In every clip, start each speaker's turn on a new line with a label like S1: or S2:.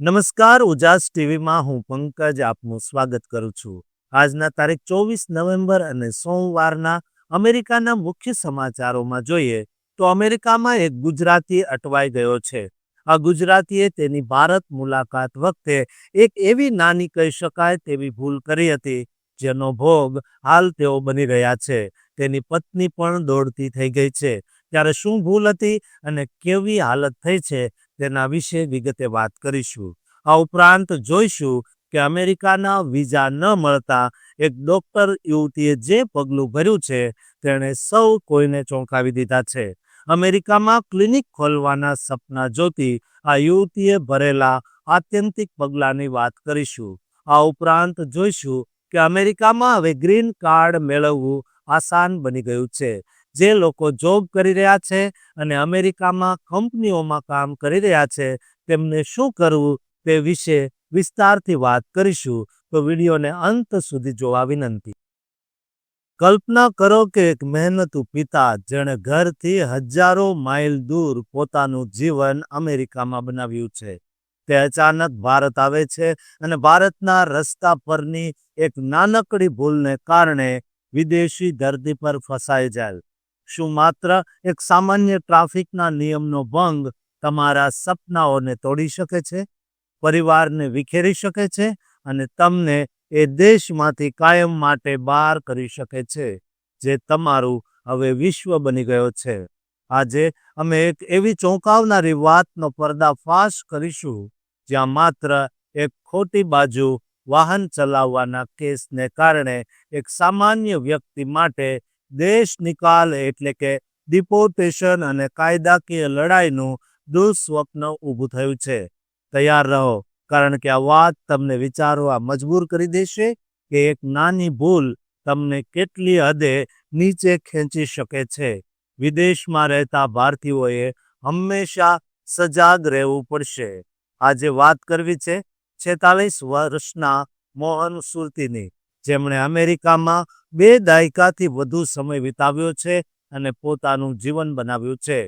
S1: નમસ્કાર, ઉજાસ ટીવીમાં હું પંકજ આપનું સ્વાગત કરું છું. આજના તારીખ ચોવીસ નવેમ્બર અને સોમવારના અમેરિકાના મુખ્ય સમાચારોમાં જોઈએ તો અમેરિકામાં એક ગુજરાતી અટવાઈ ગયો છે. આ ગુજરાતીએ તેની ભારત મુલાકાત વખતે એક એવી નાની કહી શકાય તેવી ભૂલ કરી હતી, જેનો ભોગ હાલ તેઓ બની રહ્યા છે. તેની પત્ની પણ દોડતી થઈ ગઈ છે. ત્યારે શું ભૂલ હતી અને કેવી હાલત થઈ છે તેના વિશે વિગતે વાત કરીશું. આ ઉપરાંત જોઈશું કે અમેરિકાના વિઝા ન મળતા એક ડોક્ટર યુવતીએ જે પગલું ભર્યું છે, તેણે સૌ કોઈને ચોંકાવી દીધા છે. અમેરિકામાં ક્લિનિક ખોલવાના સપના જોતી આ યુવતીએ ભરેલા આત્યંતિક પગલાંની વાત કરીશું. આ ઉપરાંત જોઈશું કે અમેરિકામાં હવે ગ્રીન કાર્ડ મેળવવું આસાન બની ગયું છે. જે લોકો જોબ કરી રહ્યા છે અને અમેરિકામાં કંપનીઓમાં કામ કરી રહ્યા છે, તેમને શું કરવું તે વિશે વિસ્તારથી વાત કરીશું. તો વિડીયોને અંત સુધી જોવા વિનંતી. કલ્પના કરો કે એક મહેનતુ પિતા જેણે ઘરથી હજારો માઇલ દૂર પોતાનું જીવન અમેરિકામાં બનાવ્યું છે. તે અચાનક ભારત આવે છે અને ભારતના રસ્તા પરની એક નાનકડી ભૂલને કારણે વિદેશી ધરતી પર ફસાઈ જાય. શું માત્ર એક સામાન્ય ટ્રાફિકના નિયમનો ભંગ તમારા સપનાઓને તોડી શકે છે? પરિવારને વિખેરી શકે છે? અને તમને એ દેશમાંથી કાયમ માટે બહાર કરી શકે છે, જે તમારું હવે વિશ્વ બની ગયો છે. આજે અમે એક એવી ચોંકાવનારી વાતનો પર્દાફાશ કરીશું, જ્યાં માત્ર એક ખોટી બાજુ વાહન ચલાવવાના કેસને કારણે એક સામાન્ય વ્યક્તિ માટે દેશ નિકાલ એટલે કે ડિપોર્ટેશન અને કાયદાકીય લડાઈનું દુઃસ્વપ્ન ઊભું થયું છે. તૈયાર રહો, કારણ કે આ વાત તમને વિચારવા મજબૂર કરી દેશે કે એક નાની ભૂલ તમને કેટલી હદે નીચે ખેંચી શકે છે. વિદેશમાં રહેતા ભારતીયોએ હંમેશા સજાગ રહેવું પડશે. આજે વાત કરવી છે છેતાલીસ વર્ષના મોહન સુરતીની. જેમણે અમેરિકામાં બે દાયકાથી વધુ સમય વિતાવ્યો છે અને પોતાનું જીવન બનાવ્યું છે.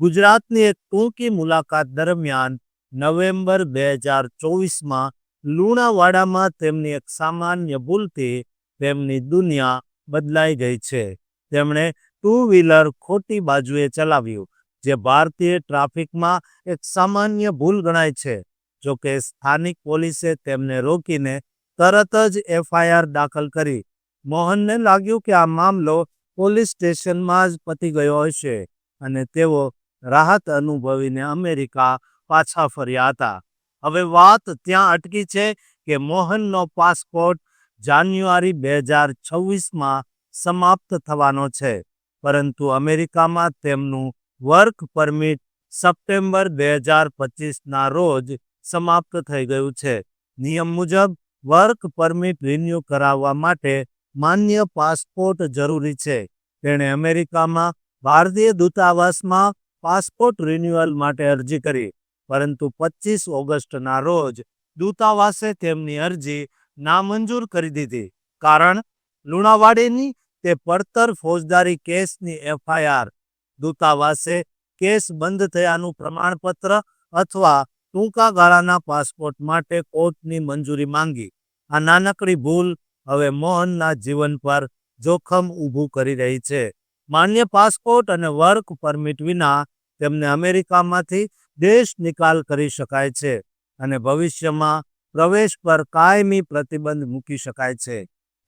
S1: ગુજરાતની એક ટૂંકી મુલાકાત દરમિયાન નવેમ્બર બે હજાર ચોવીસમાં લુણાવાડામાં તેમની એક સામાન્ય ભૂલથી તેમની દુનિયા બદલાઈ ગઈ છે. તેમણે ટુ વ્હીલર ખોટી બાજુએ ચલાવ્યું, જે ભારતીય ટ્રાફિકમાં એક સામાન્ય ભૂલ ગણાય છે, જોકે સ્થાનિક પોલીસે તેમને રોકીને તરત જ એફઆઈઆર દાખલ કરી. મોહનને લાગ્યું કે આ મામલો પોલીસ સ્ટેશનમાં જ પતી ગયો હશે અને તેઓ રાહત અનુભવીને અમેરિકા પાછા ફર્યા હતા. હવે વાત ત્યાં અટકી છે કે મોહનનો પાસપોર્ટ જાન્યુઆરી બે હજાર છવ્વીસમાં સમાપ્ત થવાનો છે, પરંતુ અમેરિકામાં તેમનું વર્ક પરમિટ સપ્ટેમ્બર બે હજાર પચીસના રોજ સમાપ્ત થઈ ગયું છે. નિયમ મુજબ વર્ક પરમિટ રિન્યૂ કરાવવા માટે માન્ય પાસપોર્ટ જરૂરી છે. તેણે અમેરિકામાં ભારતીય દૂતાવાસમાં પાસપોર્ટ રિન્યુઅલ માટે અરજી કરી, પરંતુ પચીસ ઓગસ્ટના રોજ દૂતાવાસે તેમની અરજી નામંજૂર કરી દીધી, કારણ લુણાવાડીની તે પડતર ફોજદારી કેસની એફઆઈઆર. દૂતાવાસે કેસ બંધ થયાનું પ્રમાણપત્ર અથવા ટૂંકા ગાળાના પાસપોર્ટ માટે કોર્ટની મંજૂરી માંગી. આ નાનકડી ભૂલ હવે મોહનના જીવન પર જોખમ ઊભું કરી રહી છે. માન્ય પાસપોર્ટ અને વર્ક પરમિટ વિના તેમને અમેરિકામાંથી દેશ નિકાલ કરી શકાય છે અને ભવિષ્યમાં પ્રવેશ પર કાયમી પ્રતિબંધ મૂકી શકાય છે.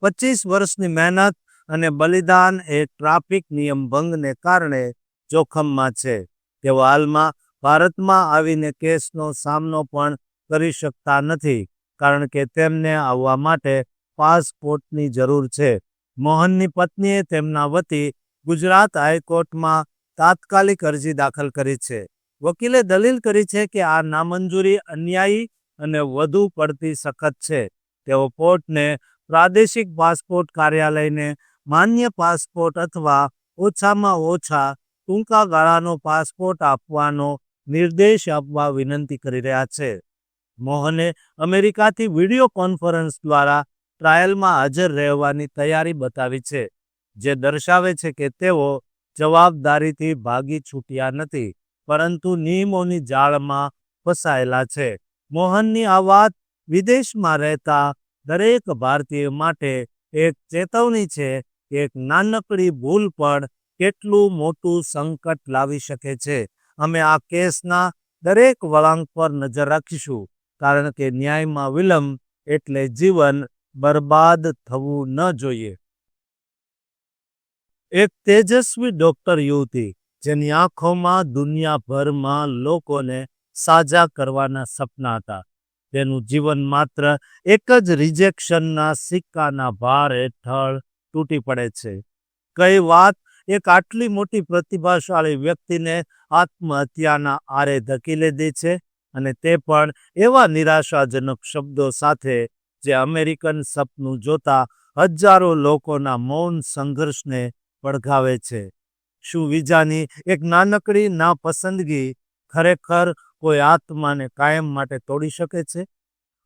S1: પચીસ વર્ષની મહેનત અને બલિદાન એ ટ્રાફિક નિયમ ભંગને કારણે જોખમમાં છે. તેઓ હાલમાં ભારતમાં આવીને કેસનો સામનો પણ કરી શકતા નથી, કારણ કે તેમને આવવા માટે પાસપોર્ટની જરૂર છે. મોહનની પત્નીએ તેમના વતી ગુજરાત હાઈકોર્ટમાં તાત્કાલિક અરજી દાખલ કરી છે. વકીલે દલીલ કરી છે કે આ નામંજૂરી અન્યાયી અને વધુ પડતી સખત છે. તેઓ કોર્ટને પ્રાદેશિક પાસપોર્ટ કાર્યાલયને માન્ય પાસપોર્ટ અથવા ઓછામાં ઓછા ટૂંકા ગાળાનો પાસપોર્ટ આપવાનો નિર્દેશ આપવા વિનંતી કરી રહ્યા છે. મોહને અમેરિકાથી વીડિયો કોન્ફરન્સ દ્વારા ટ્રાયલમાં હાજર રહેવાની તૈયારી બતાવી છે, જે દર્શાવે છે કે તેઓ જવાબદારીથી ભાગી છૂટ્યા નથી, પરંતુ નિયમોની જાળમાં ફસાયેલા છે. મોહનની આ વાત વિદેશમાં રહેતા દરેક ભારતીય માટે એક ચેતવણી છે કે એક નાનકડી ભૂલ પણ કેટલું મોટું સંકટ લાવી શકે છે. અમે આ કેસના દરેક વળાંક પર નજર રાખીશું, કારણ કે ન્યાયમાં વિલંબ એટલે જીવન બરબાદ થવું ન જોઈએ. એક તેજસ્વી ડોક્ટર યુવતી, જેની આંખોમાં દુનિયાભરમાં લોકોને સાજા કરવાના સપના હતા. તેનું જીવન માત્ર એક જ રિજેક્શનના સિક્કાના ભાર હેઠળ તૂટી પડે છે. કઈ વાત એક આટલી મોટી પ્રતિભાશાળી વ્યક્તિને આત્મહત્યાના આરે ધકેલી દે છે અને તે પણ એવા નિરાશાજનક શબ્દો સાથે જે અમેરિકન સપનું જોતા હજારો લોકોના મૌન સંઘર્ષને પડઘાવે છે. શું વિજાની એક નાનકડી નાપસંદગી ખરેખર કોઈ આત્માને કાયમ માટે તોડી શકે છે?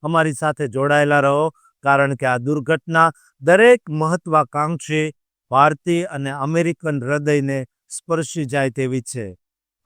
S1: અમારી સાથે જોડાયેલા રહો, કારણ કે આ દુર્ઘટના દરેક મહત્વાકાંક્ષી ભારતીય અને અમેરિકન હૃદયને સ્પર્શી જાય તેવી છે.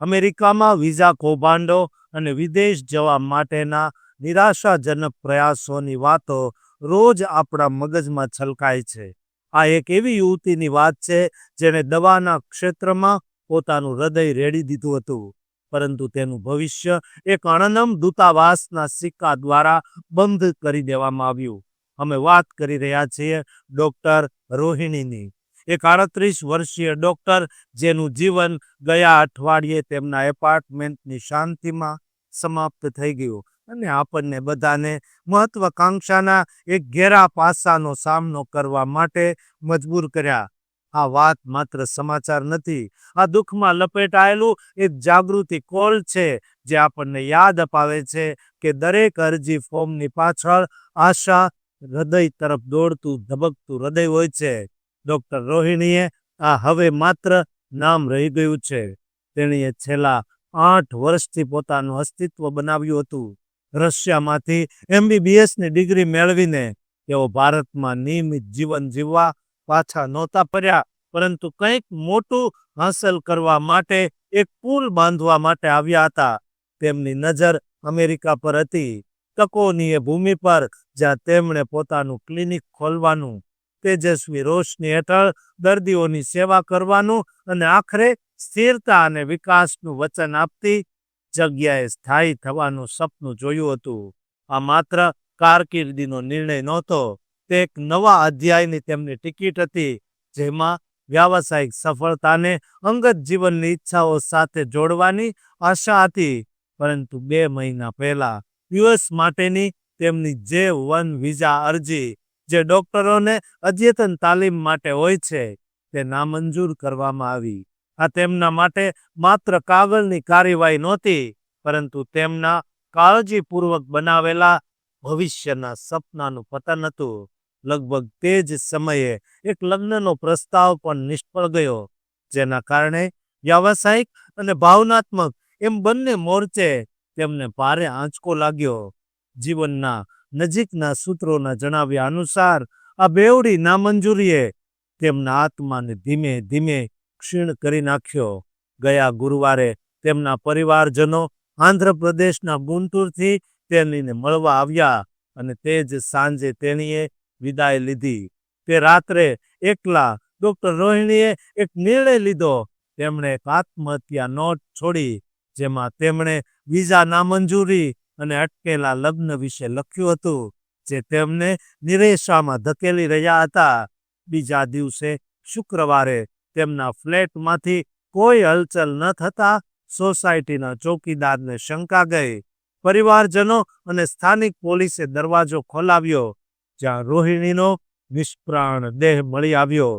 S1: અમેરિકામાં વિઝા કૌભાંડો અને વિદેશ જવા માટેના નિરાશાજનક પ્રયાસોની વાતો રોજ આપણા મગજમાં છલકાય છે. આ એક એવી યુવતીની વાત છે જેણે દવાના ક્ષેત્રમાં પોતાનું હૃદય રેડી દીધું હતું, પરંતુ તેનું ભવિષ્ય એક અણનમ દૂતાવાસના સિક્કા દ્વારા બંધ કરી દેવામાં આવ્યું. અમે વાત કરી રહ્યા છીએ ડોક્ટર રોહિણીની. એક આડત્રીસ વર્ષીય ડોક્ટર જેનું જીવન ગયા અઠવાડિયે તેમના એપાર્ટમેન્ટની શાંતિમાં સમાપ્ત થઈ ગયું. અને આપણને બધાને મહત્વાકાંક્ષાના એક ઘેરા પાસાનો સામનો કરવા માટે મજબૂર કર્યા. આ વાત માત્ર સમાચાર નથી, આ દુઃખમાં લપેટાયેલું એક જાગૃતિ કોલ છે જે આપણને યાદ અપાવે છે કે દરેક અરજી ફોર્મની પાછળ આશા હૃદય તરફ દોડતું, ધબકતું હૃદય હોય છે. ડોક્ટર રોહિણીએ આ હવે માત્ર નામ રહી ગયું છે. તેણીએ છેલ્લા આઠ વર્ષથી પોતાનું અસ્તિત્વ બનાવ્યું હતું. રશિયામાંથી એમબીબીએસની ડિગ્રી મેળવીને તેઓ ભારતમાં નિયમિત જીવન જીવવા પાછા નહોતા ફર્યા, પરંતુ કંઈક મોટું હાંસલ કરવા માટે એક પુલ બાંધવા માટે આવ્યા હતા. તેમની નજર અમેરિકા પર હતી. તકોની એ ભૂમિ પર, જ્યાં તેમણે પોતાનું ક્લિનિક ખોલવાનું તેજસ્વી રોશની હેઠળ દર્દીઓની સેવા કરવાનું અને આખરે સ્થિરતા અને વિકાસનું વચન આપતી જગ્યાએ સ્થાયી થવાનું સપનું જોયું હતું. આ માત્ર કારકિર્દીનો નિર્ણય નહોતો, તે એક નવા અધ્યાયની તેમની ટિકિટ હતી, જેમાં વ્યાવસાયિક સફળતાને અંગત જીવનની ઈચ્છાઓ સાથે જોડવાની આશા હતી, પરંતુ બે મહિના પહેલા યુએસ માટેની તેમની જે વન વિઝા અરજી જે ડોક્ટરોને અદ્યતન તાલીમ માટે હોય છે, તે નામંજૂર કરવામાં આવી. આ તેમના માટે માત્ર કાગળની કાર્યવાહી નહોતી, પરંતુ તેમના કાળજીપૂર્વક બનાવેલા ભવિષ્યના સપનાનું પતન હતું. લગભગ તે જ સમયે એક લગ્નનો પ્રસ્તાવ પણ નિષ્ફળ ગયો, જેના કારણે વ્યાવસાયિક અને ભાવનાત્મક એમ બંને મોરચે તેમને ભારે આંચકો લાગ્યો. જીવનના નજીકના સૂત્રોના જણાવ્યા અનુસાર, આ બેવડી નામંજૂરીએ તેમના આત્માને ધીમે ધીમે ક્ષીણ કરી નાખ્યો. ગયા ગુરુવારે તેમના પરિવારજનો આંધ્રપ્રદેશના ગુંટુરથી તેણીને મળવા આવ્યા અને તે જ સાંજે તેણીએ વિદાય લીધી. તે રાત્રે એકલા ડોક્ટર રોહિણીએ એક નિર્ણય લીધો. તેમણે એક આત્મહત્યા નોટ છોડી, જેમાં તેમણે વિઝા નામંજૂરી અને અટકેલા લગ્ન વિશે લખ્યું હતું, જે તેમને નિરેશામાં ધકેલી રહ્યા હતા. બીજા દિવસે શુક્રવારે તેમના ફ્લેટમાંથી કોઈ હલચલ ન થતા સોસાયટીના ચોકીદારને શંકા ગઈ. પરિવારજનો અને સ્થાનિક પોલીસે દરવાજો ખોલાવ્યો, જ્યાં રોહિણીનો નિષ્પ્રાણ દેહ મળી આવ્યો.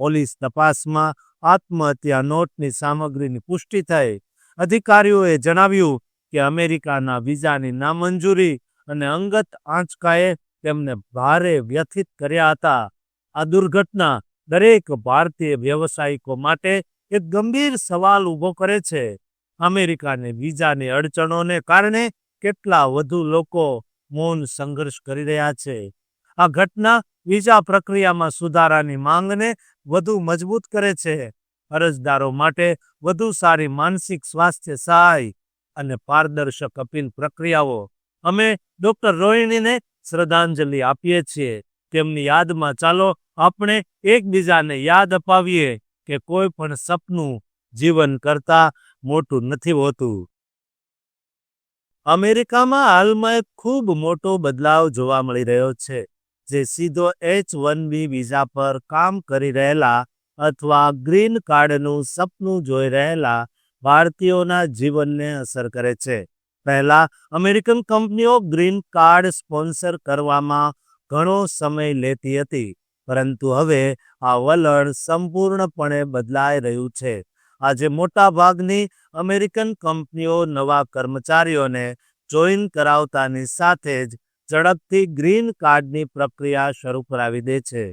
S1: પોલીસ તપાસમાં આત્મહત્યા નોટની સામગ્રીની પુષ્ટિ થઈ. અધિકારીઓએ જણાવ્યું કે અમેરિકાના વિઝાની નામંજૂરી અને અંગત આંચકાએ તેમને ભારે વ્યથિત કર્યા હતા. આ દુર્ઘટના દરેક ભારતીય વ્યવસાયિકો માટે એક ગંભીર સવાલ ઊભો કરે છે. અમેરિકાને વિઝાની અડચણોને કારણે કેટલા વધુ લોકો મૌન સંઘર્ષ કરી રહ્યા છે? આ ઘટના વિઝા પ્રક્રિયામાં સુધારાની માંગને વધુ મજબૂત કરે છે. અરજદારો માટે વધુ સારી માનસિક સ્વાસ્થ્ય સહાય અને પારદર્શક અપીલ પ્રક્રિયાઓ અમે ડોક્ટર રોહિણીને શ્રદ્ધાંજલિ આપીએ છીએ. તેમની યાદમાં ચાલો આપણે એકબીજાને યાદ અપાવીએ કે કોઈ પણ સપનું જીવન કરતા મોટું નથી હોતું. અમેરિકામાં હાલમાં એક ખૂબ મોટો બદલાવ જોવા મળી રહ્યો છે, જે સીધો એચ વન બી વિઝા પર કામ કરી રહેલા અથવા ગ્રીન કાર્ડનું સપનું જોઈ રહેલા ભારતીયોના જીવનને અસર કરે છે. પહેલા, અમેરિકન કંપનીઓ ગ્રીન કાર્ડ સ્પોન્સર કરવામાં ઘણો સમય લેતી હતી, પરંતુ હવે આ વલણ સંપૂર્ણપણે બદલાઈ રહ્યું છે. આજે મોટા ભાગની અમેરિકન કંપનીઓ નવા કર્મચારીઓને જોઈન કરાવતાની સાથે જ ઝડપથી ગ્રીન કાર્ડની પ્રક્રિયા શરૂ કરાવી દે છે.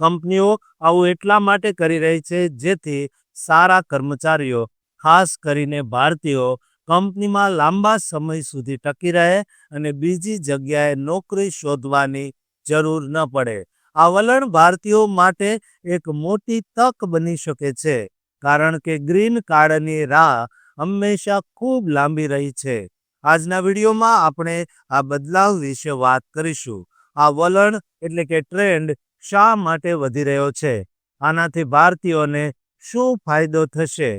S1: કંપનીઓ આવું એટલા માટે કરી રહી છે જેથી સારા કર્મચારીઓ ખાસ કરીને ભારતીયો કંપનીમાં લાંબા સમય સુધી ટકી રહે અને બીજી જગ્યાએ નોકરી શોધવાની જરૂર ન પડે. આ વલણ ભારતીયો માટે એક મોટી તક બની શકે છે, કારણ કે ગ્રીન કાર્ડની રાહ હંમેશા ખૂબ લાંબી રહી છે. આજના વિડીયોમાં આપણે આ બદલાવ વિશે વાત કરીશું. આ વલણ એટલે કે ટ્રેન્ડ શા માટે વધી રહ્યો છે? આનાથી ભારતીયોને શું ફાયદો થશે?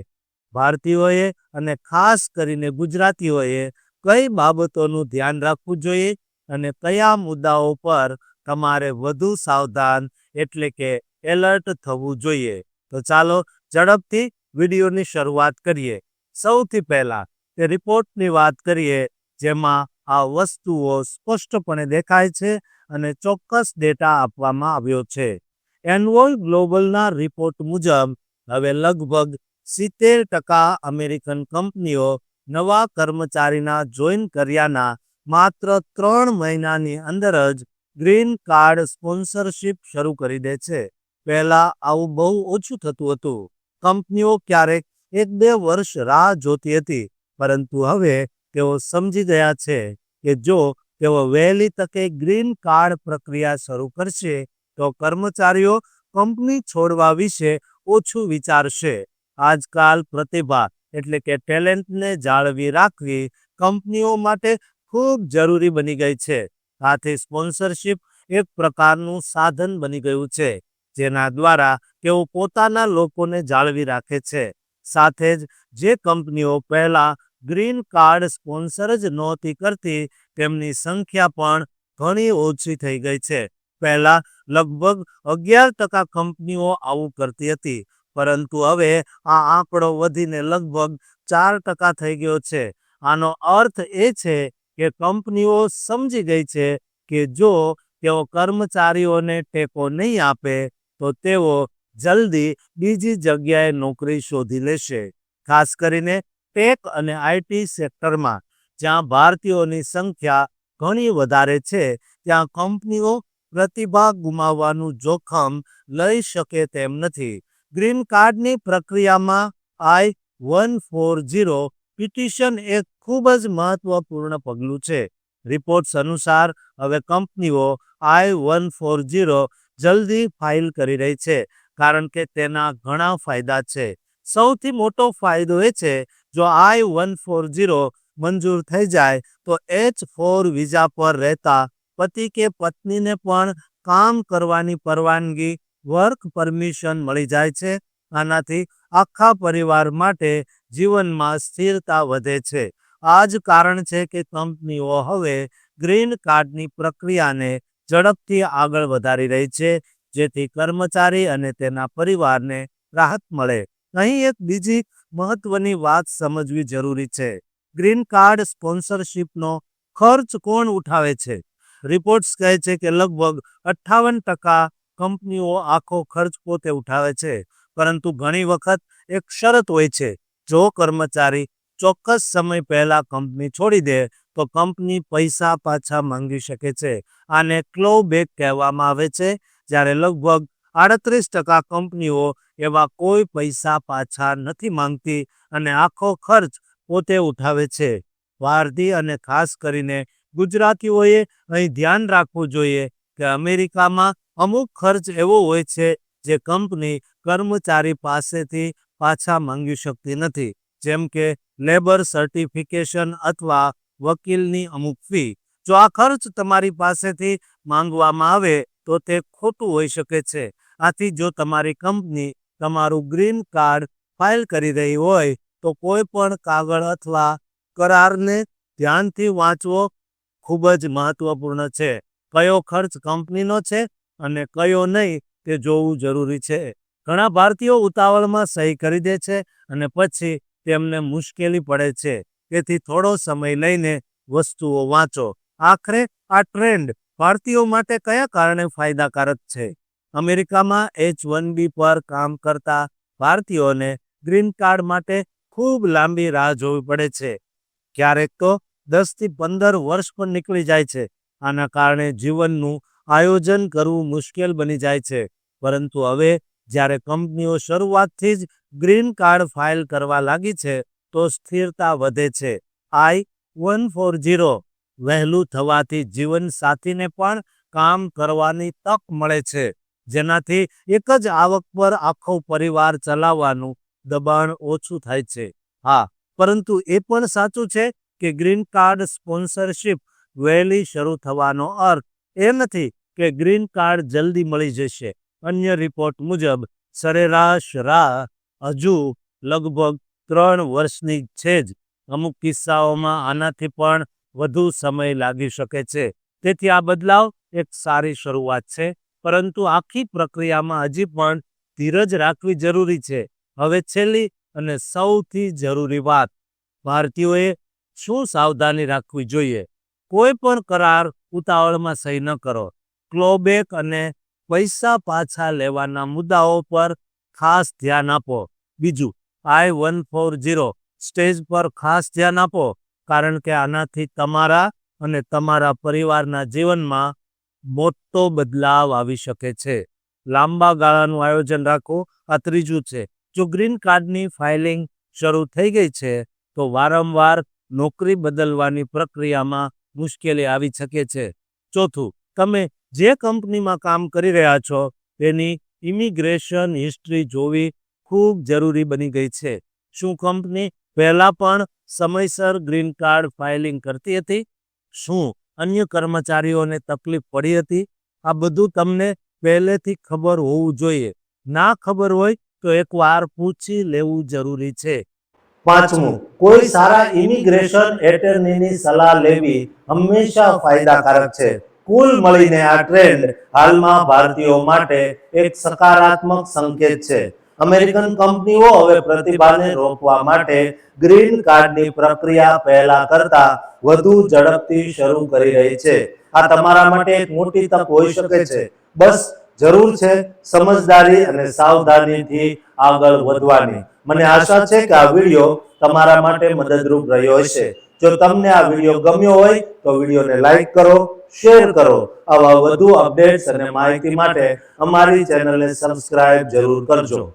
S1: ભારતીયોએ અને ખાસ કરીને ગુજરાતીઓએ કઈ બાબતોનું ધ્યાન રાખવું જોઈએ અને કયા મુદ્દાઓ પર તમારે વધુ સાવધાન એટલે કે એલર્ટ થવું જોઈએ? તો ચાલો ઝડપથી વિડીયોની શરૂઆત કરીએ. સૌથી પહેલા તે રિપોર્ટની વાત કરીએ, જેમાં આ વસ્તુઓ સ્પષ્ટપણે દેખાય છે અને ચોક્કસ ડેટા આપવામાં આવ્યો છે. એન્વોલ ગ્લોબલના રિપોર્ટ મુજબ, હવે લગભગ સિત્તેર ટકા અમેરિકન કંપનીઓ નવા કર્મચારીના જોઈન કર્યાના માત્ર ત્રણ મહિનાની અંદર જ ગ્રીન કાર્ડ સ્પોન્સરશિપ શરૂ કરી દે છે. પહેલા આવું બહુ ઓછું થતું હતું. કંપનીઓ ક્યારેક એક બે વર્ષ રાહ જોતી હતી, પરંતુ હવે તેઓ સમજી ગયા છે કે જો તેઓ વહેલી તકે ગ્રીન કાર્ડ પ્રક્રિયા શરૂ કરશે, તો કર્મચારીઓ કંપની છોડવા વિશે ઓછું વિચારશે. આજકાલ પ્રતિભા એટલે કે ટેલેન્ટને જાળવી રાખવી કંપનીઓ માટે ખૂબ જરૂરી બની ગઈ છે. આથી સ્પોન્સરશિપ એક પ્રકારનું સાધન બની ગયું છે, જેના દ્વારા તેઓ પોતાના લોકોને જાળવી રાખે છે. સાથે જ જે કંપનીઓ પહેલા ગ્રીન કાર્ડ સ્પોન્સર જ નહોતી કરતી, તેમની સંખ્યા પણ ઘણી ઓછી થઈ ગઈ છે. પહેલા લગભગ અગિયાર ટકા કંપનીઓ આવું કરતી હતી પરંતુ હવે આ આંકડો વધીને લગભગ ચાર ટકા થઈ ગયો છે. આનો અર્થ એ છે કે કંપનીઓ સમજી ગઈ છે કે જો તેઓ કર્મચારીઓને ટેકો નહીં આપે, તો તેઓ જલ્દી બીજી જગ્યાએ નોકરી શોધી લેશે. ખાસ કરીને ટેક અને આઈટી સેક્ટરમાં, જ્યાં ભારતીયોની સંખ્યા ઘણી વધારે છે, ત્યાં કંપનીઓ પ્રતિભા ગુમાવવાનું જોખમ લઈ શકે તેમ નથી. ગ્રીન કાર્ડની પ્રક્રિયામાં I one four zero petition એક ખૂબ જ મહત્વપૂર્ણ પગલું છે. રિપોર્ટ્સ અનુસાર, હવે કંપનીઓ આઈ વન ફોર ઝીરો જલ્દી ફાઇલ કરી રહી છે, કારણ કે તેના ઘણા ફાયદા છે. સૌથી મોટો ફાયદો એ છે, જો આઈ વન ફોર ઝીરો મંજૂર થઈ જાય, તો એચ ફોર વિઝા પર રહેતા પતિ કે પત્નીને પણ કામ કરવાની પરવાનગી વર્ક પરમિશન મળી જાય છે. આનાથી આખા પરિવાર માટે જીવનમાં સ્થિરતા વધે છે. આ જ કારણ છે કે કંપનીઓ હવે ગ્રીન કાર્ડની પ્રક્રિયાને ઝડપથી આગળ વધારી રહી છે, જેથી કર્મચારી અને તેના પરિવારને રાહત મળે. અહીં એક બીજી મહત્વની વાત સમજવી જરૂરી છે. ગ્રીન કાર્ડ સ્પોન્સરશિપનો ખર્ચ કોણ ઉઠાવે છે? રિપોર્ટ્સ કહે છે કે લગભગ અઠ્ઠાવન ટકા કંપનીઓ આખો ખર્ચ પોતે ઉઠાવે છે, પરંતુ ઘણી વખત એક શરત હોય છે, જો કર્મચારી ચોક્કસ સમય પહેલા કંપની છોડી દે, તો કંપની પૈસા પાછા માંગી શકે છે. આને ક્લો બેક કહેવામાં આવે છે, જ્યારે લગભગ આડત્રીસ ટકા કંપનીઓ એવા કોઈ પૈસા પાછા નથી માંગતી અને આખો ખર્ચ પોતે ઉઠાવે છે. ભારતી અને ખાસ કરીને ગુજરાતીઓએ અહીં ધ્યાન રાખવું જોઈએ કે અમેરિકામાં અમુક ખર્ચ એવો હોય છે જે કંપની કર્મચારી પાસેથી પાછા માંગી શકતી નથી, જેમ કે લેબર સર્ટિફિકેશન અથવા વકીલની અમુક ફી. જો આ ખર્ચ તમારી પાસેથી માંગવામાં આવે, તો તે ખોટું હોઈ શકે છે. આથી જો તમારી કંપની તમારું ગ્રીન કાર્ડ ફાઇલ કરી રહી હોય, તો કોઈ પણ કાગળ અથવા કરારને ધ્યાનથી વાંચવો ખૂબ જ મહત્વપૂર્ણ છે. કયો ખર્ચ કંપનીનો છે અને કયો નહીં તે જોવું જરૂરી છે. ઘણા ભારતીયો ઉતાવળમાં સહી કરી દે છે અને પછી તેમને મુશ્કેલી પડે છે. તેથી થોડો સમય લઈને વસ્તુઓ વાંચો. આખરે આ ટ્રેન્ડ ભારતીયો માટે કયા કારણે ફાયદાકારક છે? અમેરિકામાં એચ વન બી પર કામ કરતા ભારતીયોને ગ્રીન કાર્ડ માટે ખૂબ લાંબી રાહ જોવી પડે છે. ક્યારેક તો દસથી પંદર વર્ષ પણ નીકળી જાય છે. આના કારણે જીવનનું આયોજન કરવું મુશ્કેલ બની જાય છે. પરંતુ હવે જ્યારે કંપનીઓ શરૂઆતથી જ ગ્રીન કાર્ડ ફાઇલ કરવા લાગી છે, તો સ્થિરતા વધે છે. આઈ વન ફોર ઝીરો વહેલું થવાથી જીવનસાથીને પણ કામ કરવાની તક મળે છે. જેનાથી એક જ આવક પર આખો પરિવાર ચલાવવાનું દબાણ ઓછું થાય છે. હા, પરંતુ એ પણ સાચું છે કે ગ્રીન કાર્ડ સ્પોન્સરશિપ વહેલી શરૂ થવાનો અર્થ એ નથી કે ગ્રીન કાર્ડ જલ્દી મળી જશે. અન્ય રિપોર્ટ મુજબ, સરેરાશ રાહ હજુ લગભગ ત્રણ વર્ષની છે જ. અમુક કિસ્સાઓમાં આનાથી પણ વધુ સમય લાગી શકે છે. તેથી આ બદલાવ એક સારી શરૂઆત છે, પરંતુ આખી પ્રક્રિયામાં હજી પણ ધીરજ રાખવી જરૂરી છે. હવે છેલ્લી અને સૌથી જરૂરી વાત, ભારતીયોએ શું સાવધાની રાખવી જોઈએ? કોઈ પણ કરાર ઉતાવળમાં સહી ન કરો. ક્લોબેક અને પૈસા પાછા લેવાના મુદ્દાઓ પર ખાસ ધ્યાન આપો. બીજું I one four zero stage પર ખાસ ધ્યાન આપો, કારણ કે આનાથી તમારા અને તમારા પરિવારના જીવનમાં મોટો બદલાવ આવી શકે છે. લાંબા ગાળાનું આયોજન રાખો. આ ત્રીજું છે, જો ગ્રીન કાર્ડની ફાઇલિંગ શરૂ થઈ ગઈ છે, તો વારંવાર નોકરી બદલવાની પ્રક્રિયામાં મુશ્કેલી આવી શકે છે. ચોથું, તમે જે કંપનીમાં કામ કરી રહ્યા છો, તેની ઇમિગ્રેશન હિસ્ટ્રી જોવી ખૂબ જરૂરી બની ગઈ છે. શું કંપની પહેલાં પણ સમયસર ગ્રીન કાર્ડ ફાઇલિંગ કરતી હતી? શું અન્ય કર્મચારીઓને તકલીફ પડી હતી? આ બધું તમને પહેલેથી ખબર હોવું જોઈએ. ના ખબર હોય તો એકવાર પૂછી લેવું જરૂરી છે. પાંચમું, કોઈ સારા ઇમિગ્રેશન એટર્નીની સલાહ લેવી હંમેશા ફાયદાકારક છે. કુલ મળીને આ ટ્રેન્ડ હાલમાં ભારતીયો માટે એક સકારાત્મક સંકેત છે. અમેરિકન કંપનીઓ હવે પ્રતિભાને રોકવા માટે ગ્રીન કાર્ડની પ્રક્રિયા પહેલા કરતા વધુ ઝડપથી શરૂ કરી રહી છે. આ તમારા માટે એક મોટી તક હોઈ શકે છે. બસ જરૂર છે સમજદારી અને સાવધાનીથી આગળ વધવાની. મને આશા છે કે આ વીડિયો તમારા માટે મદદરૂપ રહ્યો હશે. જો તમને આ વીડિયો ગમ્યો હોય, તો વિડીયોને લાઈક કરો, શેર કરો. આવા વધુ અપડેટ્સ અને માહિતી માટે અમારી ચેનલને સબસ્ક્રાઇબ જરૂર કરજો.